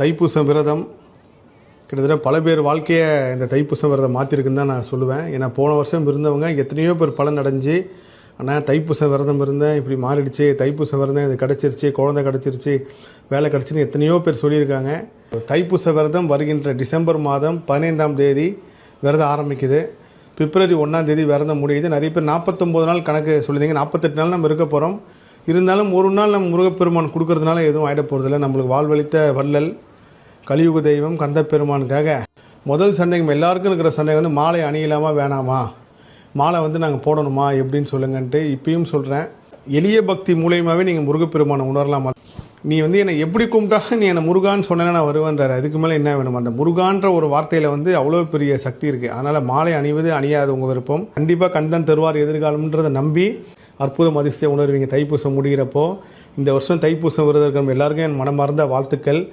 தைப்பூசம் விரதம் கிட்டத்தட்ட பல பேர் வாழ்க்கையை இந்த தைப்பூசம் விரதம் மாற்றிருக்குன்னு தான் நான் சொல்லுவேன். ஏன்னா போன வருஷம் இருந்தவங்க எத்தனையோ பேர் பலன் அடைஞ்சு ஆனால் தைப்பூசம் விரதம் இருந்தேன் இப்படி மாறிடுச்சு தைப்பூசம் விரதம் இது கிடச்சிருச்சு குழந்தை கிடச்சிருச்சு வேலை கிடச்சின்னு எத்தனையோ பேர் சொல்லியிருக்காங்க. தைப்பூச விரதம் வருகின்ற டிசம்பர் மாதம் பதினைந்தாம் தேதி விரதம் ஆரம்பிக்குது. பிப்ரவரி ஒன்றாம் தேதி விரதம் முடியுது. நிறைய பேர் நாற்பத்தொம்போது நாள் கணக்கு சொல்லியிருந்தீங்க. நாற்பத்தெட்டு நாள் நம்ம இருக்க போகிறோம் இருந்தாலும் ஒரு நாள் நம்ம முருகப்பெருமான் கொடுக்கறதுனால எதுவும் ஆகிட போகிறதில்ல நம்மளுக்கு வாழ்வழித்த வள்ளல் கலியுக தெய்வம் கந்த பெருமானுக்காக முதல் சந்தேகம் எல்லாருக்கும் இருக்கிற சந்தேகம் வந்து மாலை அணியலாமா வேணாமா? மாலை வந்து நாங்கள் போடணுமா எப்படின்னு சொல்லுங்கன்ட்டு இப்பயும் சொல்கிறேன் எளிய பக்தி மூலியமாகவே நீங்கள் முருகப்பெருமானை உணரலாமா? நீ வந்து என்னை எப்படி கும்பிட்டாலும் நீ என்னை முருகான்னு சொன்னா நான் வருவேன்றார். அதுக்கு மேலே என்ன வேணும்? அந்த முருகான்ற ஒரு வார்த்தையில் வந்து அவ்வளோ பெரிய சக்தி இருக்குது அதனால் மாலை அணிவது அணியாது உங்கள் விருப்பம். கண்டிப்பாக கண்டன் தருவார் எதிர்காலம்ன்றதை நம்பி அற்புதம் அதிர்ஷ்டத்தை உணர்வீங்க. தைப்பூசம் முடிகிறப்போ இந்த வருஷம் தைப்பூசம் விரதம் இருக்கிற எல்லாருக்கும் என் மனமார்ந்த வாழ்த்துக்கள்.